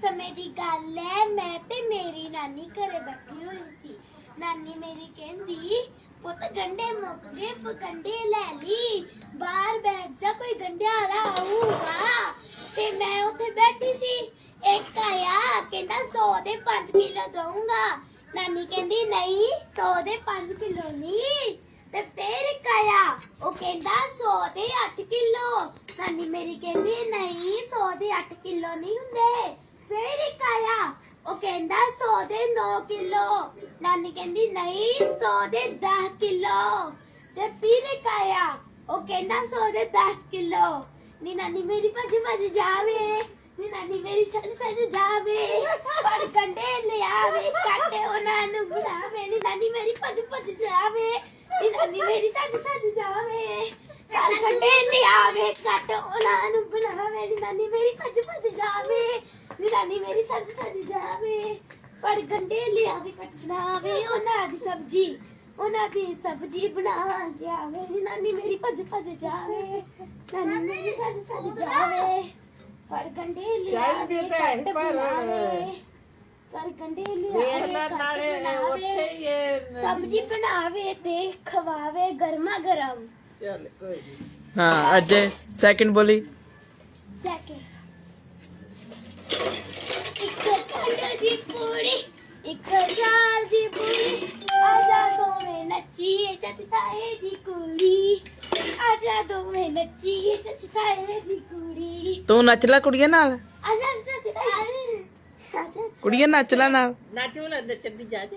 ਸਮੇਂ ਦੀ ਗੱਲ ਹੈ ਮੈਂ ਤੇ ਮੇਰੀ ਨਾਨੀ ਘਰੇ ਬੈਠੀ ਹੋਈ ਸੀ। ਨਾਨੀ ਮੇਰੀ ਕਹਿੰਦੀ, ਪੁੱਤ ਗੰਡੇ ਮੁੱਕ ਗਏ, ਪਗੰਡੇ ਲੈ ਲਈ। ਬਾਹਰ ਬੈਠ ਜਾ, ਕੋਈ ਗੰਡਿਆਂ ਵਾਲਾ ਆਊਗਾ। ਤੇ ਮੈਂ ਉੱਥੇ ਬੈਠੀ ਸੀ। ਇੱਕ ਆਇਆ, ਕਹਿੰਦਾ 100 ਦੇ 5 ਕਿਲੋ ਦਊਂਗਾ। ਨਾਨੀ ਕਹਿੰਦੀ, ਨਹੀਂ 100 ਦੇ 5 ਕਿਲੋ ਨਹੀਂ। ਤੇ ਫੇਰ ਇੱਕ ਆਇਆ, ਉਹ ਕਹਿੰਦਾ 100 ਦੇ 8 ਕਿਲੋ। ਨਾਨੀ ਮੇਰੀ ਕਹਿੰਦੀ, ਨਹੀਂ 100 ਦੇ 8 ਕਿਲੋ ਨਹੀਂ ਹੁੰਦੇ। ਫੇਰ ਇੱਕ ਆਇਆ ਉਹ ਕਹਿੰਦਾ 100 ਦੇ 9 ਕਿਲੋ ਨਾਨੀ ਕਹਿੰਦੀ ਨਹੀਂ 100 ਦੇ 10 ਕਿਲੋ ਤੇ ਫਿਰ ਇੱਕ ਆਇਆ ਉਹ ਕਹਿੰਦਾ 100 ਦੇ 10 ਕਿਲੋ ਨੀ ਨਾਨੀ ਮੇਰੀ ਭੱਜ ਭੱਜ ਜਾਵੇ ਨੀ ਨਾਨੀ ਮੇਰੀ ਸੱਜ ਸੱਜ ਜਾਵੇ ਪਰ ਕੰਡੇ ਲਿਆਵੇ ਕਾਟੇ ਉਹਨਾਂ ਨੂੰ ਬਣਾਵੇ ਨੀ ਨਾਨੀ ਮੇਰੀ ਭੱਜ ਭੱਜ ਜਾਵੇ ਨੀ ਨਾਨੀ ਮੇਰੀ ਸੱਜ ਸੱਜ ਜਾਵੇ ਪਰ ਕੰਡੇ ਲਿਆਵੇ ਕਾਟੇ ਉਹਨਾਂ ਨੂੰ ਬਣਾਵੇ ਨੀ ਨਾਨੀ ਮੇਰੀ ਭੱਜ ਭੱਜ ਜਾਵੇ ਨੀ ਨਾਨੀ ਮੇਰੀ ਸੱਜ ਸੱਜ ਜਾਵੇ ਪਰ ਗੰਡੇ ਲਿਆਵੇ ਕੱਟ ਬਣਾਵੇ ਉਹਨਾਂ ਦੀ ਸਬਜੀ ਉਹਨਾਂ ਦੀ ਸਬਜੀ ਬਣਾ ਕੇ ਆਵੇ ਨੀ ਨਾਨੀ ਮੇਰੀ ਭੱਜ ਭੱਜ ਜਾਵੇ ਨਾਨੀ ਮੇਰੀ ਸੱਜ ਸੱਜ ਜਾਵੇ ਪਰ ਗੰਡੇ ਲਿਆਵੇ ਚਾਹੀਦੇ ਤਾਂ ਹੈ ਕੱਟ ਪਰ ਬਣਾਵੇ ਪਰ ਗੰਡੇ ਵੇਖ ਲਿਆਵੇ ਲੈ ਕੱਟ ਨਾਲੇ ਉੱਥੇ ਬਣਾਵੇ ਹੀ ਇਹ ਸਬਜੀ ਬਣਾਵੇ ਤੇ ਖਵਾਵੇ ਗਰਮਾ ਗਰਮ। ਚੱਲ ਕੋਈ ਨੀ। ਹਾਂ ਅਜੇ ਸੈਕਿੰਡ ਬੋਲੀ। ਸੈਕਿੰਡ ਦੀ ਕੁੜੀ। ਤੂੰ ਨੱਚ ਲੈ ਕੁੜੀਆਂ ਨਾਲ। ਕੁੜੀਆਂ ਨੱਚ ਲੈ ਨਾਲ। ਨਾਚੂ ਨਾ ਨੱਚਣ ਦੀ ਜਾ ਜੀ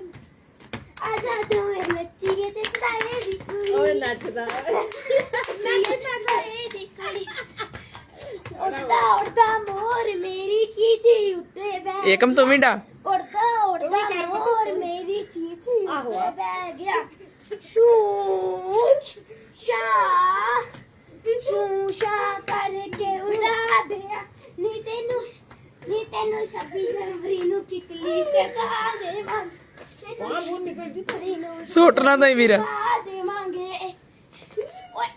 ਨੱਚੀਏ ਚਚਤਾਏ ਦੀ ਕੁੜੀ। ਓਏ ਨੱਚਦਾ। ਨੱਚੀਏ ਚਚਤਾਏ ਦੀ ਕੁੜੀ। ਉੜਦਾ ਉੜਦਾ ਮੋਰ ਮੇਰੀ ਚੀਚੀ ਉੱਤੇ ਬੈ ਏਕਮ ਤੂੰ ਵੀ ਡਾ। ਉੜਦਾ ਉੜਦਾ ਮੋਰ ਮੇਰੀ ਚੀਚੀ ਉੱਤੇ ਬਹਿ ਗਿਆ। ਸ਼ੂ ਸ਼ਾ ਸ਼ੂ ਸ਼ਾ ਕਰਕੇ ਉਡਾ ਦਿਆ। ਨੀ ਤੈਨੂੰ ਨੀ ਤੈਨੂੰ 26 ਜਨਵਰੀ ਨੂੰ ਕਿਕਲੀ ਸਿਖਾ ਦੇਵਾਂ। ਹਾਂ ਮੂੰਹ ਨਿਕਲ ਜੀ ਤੇਰੀ। ਨੂੰ ਸੁੱਟਣਾ ਤਾਂ ਹੀ ਵੀਰ। ਸਿਖਾ ਦੇਵਾਂਗੇ। ਓਏ।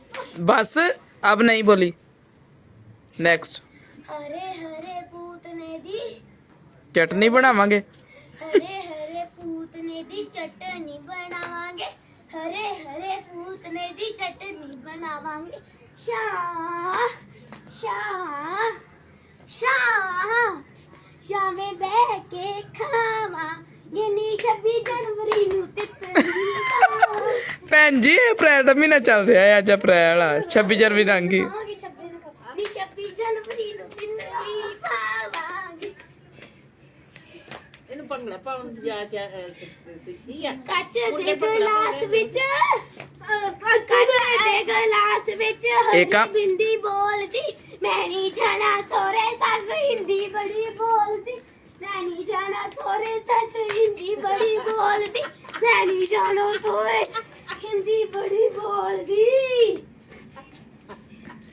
ਬਸ ਅਬ ਨਹੀਂ ਬੋਲੀ। ਨੈਕਸਟ ਹਰੇ ਹਰੇ ਪੂਤਨੇ ਦੀ ਚਟਨੀ ਬਣਾਵਾਂਗੇ। ਹਰੇ ਹਰੇ ਪੂਤਨੇ ਦੀ ਚਟਨੀ ਬਣਾਵਾਂਗੇ। ਹਰੇ ਹਰੇ ਪੂਤਨੇ ਦੀ ਚਟਨੀ ਬਣਾਵਾਂਗੇ। ਸ਼ਾ ਸ਼ਾ ਸ਼ਾ ਸ਼ਾਮੇ ਬਹਿ ਕੇ ਖਾਵਾਂਗੇ ਨੀ 26 ਜਨਵਰੀ ਨੂੰ ਤਿੱਤਲੀ ਖਾਵਾਂਗੇ ਭੈਣ ਜੀ ਅਪ੍ਰੈਲ ਦਾ ਮਹੀਨਾ ਚੱਲ ਰਿਹਾ ਹੈ ਅੱਜ ਅਪ੍ਰੈਲ ਆ। 26 ਜਨਵਰੀ ਲੰਘੀ 26 ਨੂੰ। ਨੀ 26 ਜਨਵਰੀ ਨੂੰ ਤਿੱਤਲੀ ਖਾਵਾਂਗੇ ਇਹਨੂੰ ਭੰਗੜਾ ਪਾਉਣ ਦੀ ਜਾ ਜਾ ਸਿੱਧੀ ਆ। ਕੱਚ ਦੇ ਗਲਾਸ ਵਿੱਚ ਕੱਚ ਦੇ ਗਲਾਸ ਵਿੱਚ ਹਰੀ ਇੱਕ ਆ- ਬਿੰਦੀ ਬੋਲਦੀ ਮੈਂ ਨਹੀਂ ਜਾਣਾ ਸੋਰੇ ਸੱਸ ਹਿੰਦੀ ਬੜੀ ਬੋਲਦੀ। ਮੈਂ ਨਹੀਂ ਜਾਣਾ ਸੋਰੇ ਸੱਸ ਹਿੰਦੀ ਬੜੀ ਬੋਲਦੀ। ਮੈਂ ਨਹੀਂ ਜਾਣਾ ਸੋਰੇ ਹਿੰਦੀ ਬੜੀ ਬੋਲਦੀ।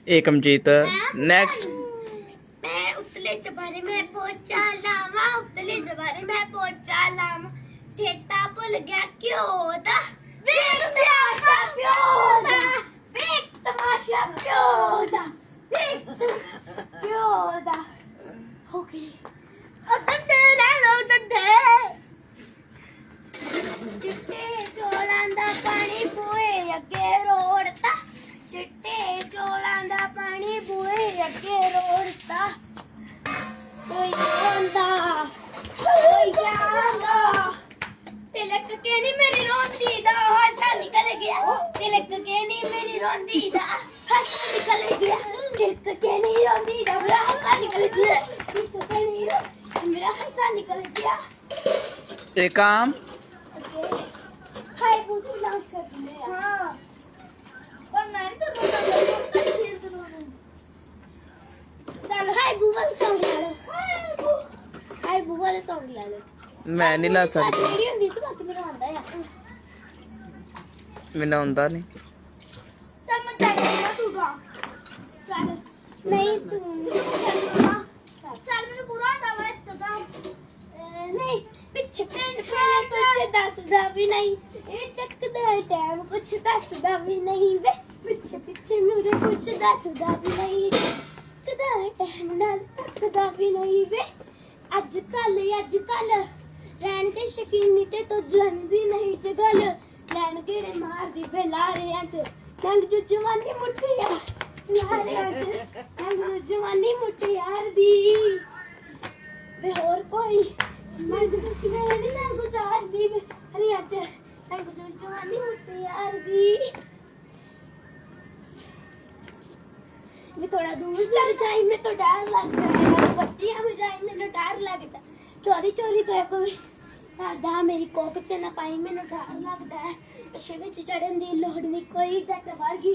ਏਕਮਜੀਤ ਨੈਕਸਟ ਮੈਂ ਉਤਲੇ ਚਬਾਰੇ ਮੈਂ ਪੋਚਾ ਲਾਵਾਂ ਉਤਲੇ ਚਬਾਰੇ ਮੈਂ ਪੋਚਾ ਲਾਵਾਂ। ਚੇਤਾ ਭੁੱਲ ਗਿਆ ਕਿਉਂ ਦਾ ਵੇਖ ਸਿਆਸਾ Champion! Victor Champion! ਮੇਰੀ ਰੋਂਦੀ ਦਾ ਹਾਸਾ ਨਿਕਲ ਗਿਆ ਤਿਲਕ ਕੇ ਨੀ ਰੋਂਦੀ ਦਾ ਮੇਰਾ ਹਾਸਾ ਨਿਕਲ ਗਿਆ ਤਿਲਕ ਕੇ ਨੀ ਰੋ- ਮੇਰਾ ਹਾਸਾ ਨਿਕਲ ਗਿਆ ਏਕਮ ਹਾਏ ਬੂਟੀ ਡਾਂਸ ਕਰਦੀ ਹੈ ਹਾਂ ਪਰ ਮੈਂ ਤਾਂ ਬੋਲਦਾ ਨਹੀਂ ਚੱਲ ਹਾਏ ਗੂਗਲ ਸੌਂਗ ਲੈ ਲੈ ਹਾਏ ਗੂਗਲ ਸੌਂਗ ਲੈ ਲੈ ਮੈਂ ਨਹੀਂ ਲਾ ਸਕਦੀ ਮੇਰੀ ਹੁੰਦੀ ਸੀ ਬਾਕੀ ਮੈਨੂੰ ਆਉਂਦਾ ਆ ਮੈਨੂੰ ਆਉਂਦਾ ਨਹੀਂ ਚੱਲ ਮੈਂ ਚੱਲ ਰਿਹਾ ਤੂੰ ਗਾ ਚੱਲ ਨਹੀਂ ਤੂੰ ਚੱਲ ਮੈਨੂੰ ਪੂਰਾ ਆਉਂਦਾ ਵਾ ਇਸ ਦਾ ਨਹੀਂ ਪਿੱਛੇ ਪਿੱਛੇ ਕੁਝ ਦੱਸਦਾ ਵੀ ਨਹੀਂ ਇਹ ਚੱਕਦਾ ਟਾਈਮ ਕੁਝ ਦੱਸਦਾ ਵੀ ਨਹੀਂ ਵੇ ਪਿੱਛੇ ਪਿੱਛੇ ਮੇਰੇ ਕੁਝ ਦੱਸਦਾ ਵੀ ਨਹੀਂ ਕਦਾ ਟਾਈਮ ਨਾਲ ਤੱਕਦਾ ਵੀ ਨਹੀਂ ਵੇ ਅੱਜ ਕੱਲ ਅੱਜ ਕੱਲ ਰਹਿਣ ਦੇ ਸ਼ਕੀਨੀ ਤੇ ਤੋ ਜਨਦੀ ਨਹੀਂ ਜਗਲ ਲੈਣ ਗੇੜੇ ਮਾਰਦੀ ਫੇ ਲਾਰਿਆਂ ਚ ਰੰਗ ਜੋ ਜਵਾਨੀ ਮੁੱਠਿਆ ਲਾਰਿਆਂ ਚ ਰੰਗ ਜੋ ਜਵਾਨੀ ਮੁੱਠਿਆਰ ਦੀ ਵੇ ਹੋਰ ਕੋਈ ਮੈਂ ਤਾਂ ਸਵੇਰੇ ਨਾ ਗੁਜ਼ਾਰਦੀ ਵੇ ਹਰੀ ਅੱਜ ਰੰਗ ਜੋ ਜਵਾਨੀ ਮੁੱਠਿਆਰ ਦੀ मैं थोड़ा दूर लग जाए मैं तो डर लगता है बत्तियां बुझाई मैंने डर लगता है चोरी चोरी कर कोई करदा मेरी कोक च ना पाई मैंने डर लगता है पिछे विच चढ़न दी लोड़ नहीं कोई गट वर्गी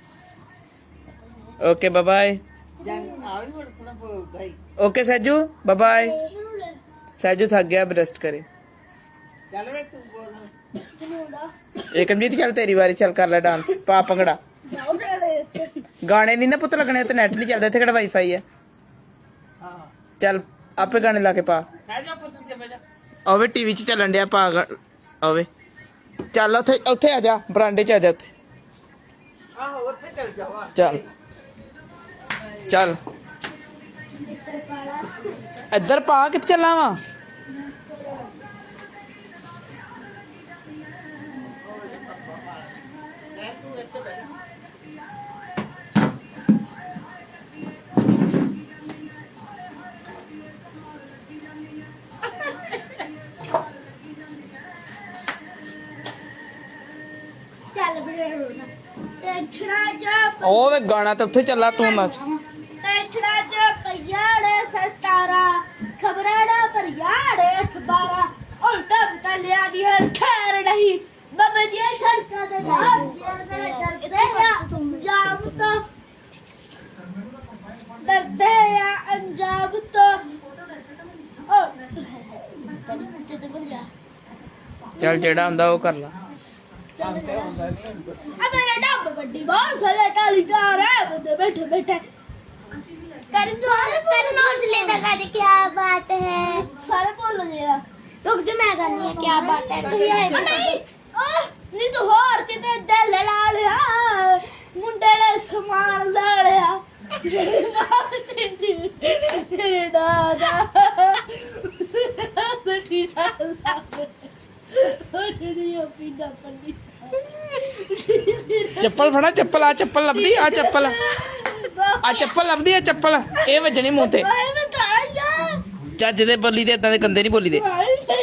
ਓਕੇ ਬਾਏ ਬਾਏ ਜੰਗ ਆ ਵੀ ਬੜਾ ਸੋਹਣਾ ਗਾਈ okay Saiju bye bye Saiju ਥੱਕ ਗਿਆ ਰੈਸਟ ਕਰੇ ਚੱਲ ਵੇ ਤੂੰ ਬੋਲ ਏਕਮਜੀਤ ਚੱਲ ਤੇਰੀ ਵਾਰੀ ਚੱਲ ਕਰ ਲੈ ਡਾਂਸ ਪਾ ਭੰਗੜਾ ਗਾਣੇ ਨਹੀਂ ਨਾ ਪੁੱਤ ਲੱਗਣੇ ਉੱਤੇ ਨੈਟ ਨਹੀਂ ਚੱਲਦਾ ਇੱਥੇ ਕਿਹੜਾ ਵਾਈਫਾਈ ਆ ਹਾਂ ਚੱਲ ਆਪੇ ਗਾਣੇ ਲਾ ਕੇ ਪਾ। ਤੇ ਆਵੇ ਟੀਵੀ 'ਚ ਚੱਲਣ ਡਿਆ ਪਾ ਆਵੇ ਚੱਲ ਉੱਥੇ ਉੱਥੇ ਆ ਜਾ ਬਰਾਂਡੇ 'ਚ ਆ ਜਾ ਉੱਥੇ। ਆਹੋ ਉੱਥੇ ਚੱਲ ਜਾਵਾ ਚੱਲ। ਚੱਲ। ਇੱਧਰ ਪਾ ਕਿੱਥੇ ਚੱਲਾਂ ਵਾ? ਉਹ ਵੇ ਗਾਣਾ ਤਾਂ ਉੱਥੇ ਚੱਲਾ ਤੂੰ ਨੱਚ ਯਾਰ ਖੈਰ ਨਹੀਂ। ਬਾਬੇ ਦੀਆਂ ਸੜਕਾਂ ਦੇ ਨਾਲ ਡਰਦੇ ਚੱਲ ਜਿਹੜਾ ਹੁੰਦਾ ਉਹ ਕਰ ਲਾ। ਆ ਡੱਬ ਵੱਡੀ ਬਾਹਰ ਥੱਲੇ ਟਾਲੀ ਜਾ ਰਿਹਾ ਬੰਦੇ ਬੈਠੇ ਬੈਠੇ। ਕਰਨ ਦੋ ਕਰਨ ਨੌਜਲੇ ਦਾ ਕਰ ਕੀ ਬਾਤ ਹੈ। ਸਾਰੇ ਭੁੱਲ ਗਿਆ ਰੁਕ ਜਾ ਮੈਂ ਕਰਨੀ ਹੈ ਕੀ ਬਾਤ ਹੈ ਤੁਸੀਂ ਆਏ ਨਹੀਂ ਆਹ, ਨਹੀਂ ਤੂੰ ਹੋਰ ਕਿਤੇ ਦਿਲ ਲਾ ਲਿਆ ਮੁੰਡੇ ਨੇ ਸਮਾਨ ਲਾ ਲਿਆ। ਜਿਹੜਾ ਦਾ ਸੱਠੀ ਲਾ ਉਹ ਜਿਹੜੀ ਉਹ ਪੀਂਦਾ ਪੰਨੀ ਚੱਪਲ ਫੜਾ ਚੱਪਲ ਆ ਚੱਪਲ ਲੱਭਦੀ ਆ ਚੱਪਲ। ਆ ਚੱਪਲ ਲੱਭਦੀ ਆ ਚੱਪਲ। ਇਹ ਵੱਜਣੀ ਮੂੰਹ ਤੇ। ਚੱਜ ਦੇ ਬੋਲੀ ਦੇ ਇਦਾਂ ਦੇ ਗੰਦੇ ਨਹੀਂ ਬੋਲੀ ਦੇ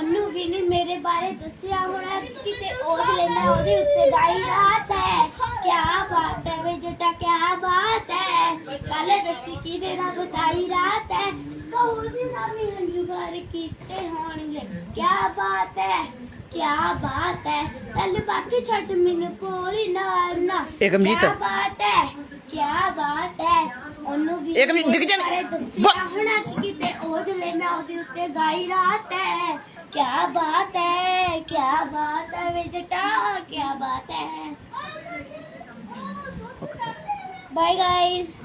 ਉਹਨੂੰ ਵੀ ਨਹੀਂ ਮੇਰੇ ਬਾਰੇ ਦੱਸਿਆ ਹੋਣਾ ਕਿਤੇ ਉਹ ਲੈਣਾ ਉਹਦੇ ਉੱਤੇ ਗਾਈ ਰਾਤ ਹੈ। ਕਿਆ ਬਾਤ ਹੈ ਵੇ ਜਟਾ ਕਿਆ ਬਾਤ ਹੈ। ਕੱਲ ਦੱਸੀ ਕਿਹਦੇ ਨਾਲ ਬਤਾਈ ਰਾਤ ਹੈ। ਕਹੋ ਦੇ ਨਾਲ ਵੀ ਹੰਝੂਗਾਰ ਕੀਤੇ ਹੋਣਗੇ। ਕਿਆ ਬਾਤ ਹੈ ਕਿਆ ਬਾਤ ਹੈ। ਚੱਲ ਬਾਕੀ ਛੱਡ ਮੈਨੂੰ ਕੋਲੀ ਨਾ ਨਾ ਇਹ ਗਮਜੀਤ। ਕਿਆ ਬਾਤ ਹੈ ਕਿਆ ਬਾਤ ਹੈ। ਉਹਨੂੰ ਵੀ ਇਹ ਗਮਜੀਤ, ਡਿੱਗ ਜਾਣਾ। ਬਾਰੇ ਦੱਸਿਆ ਬ- ਹੋਣਾ ਉਹ ਜਲੇ ਮੈਂ ਉਹਦੇ ਉੱਤੇ ਗਾਈ ਰਾਤ ਹੈ। क्या बात है क्या बात है वे जटा क्या बात है बाय गाइस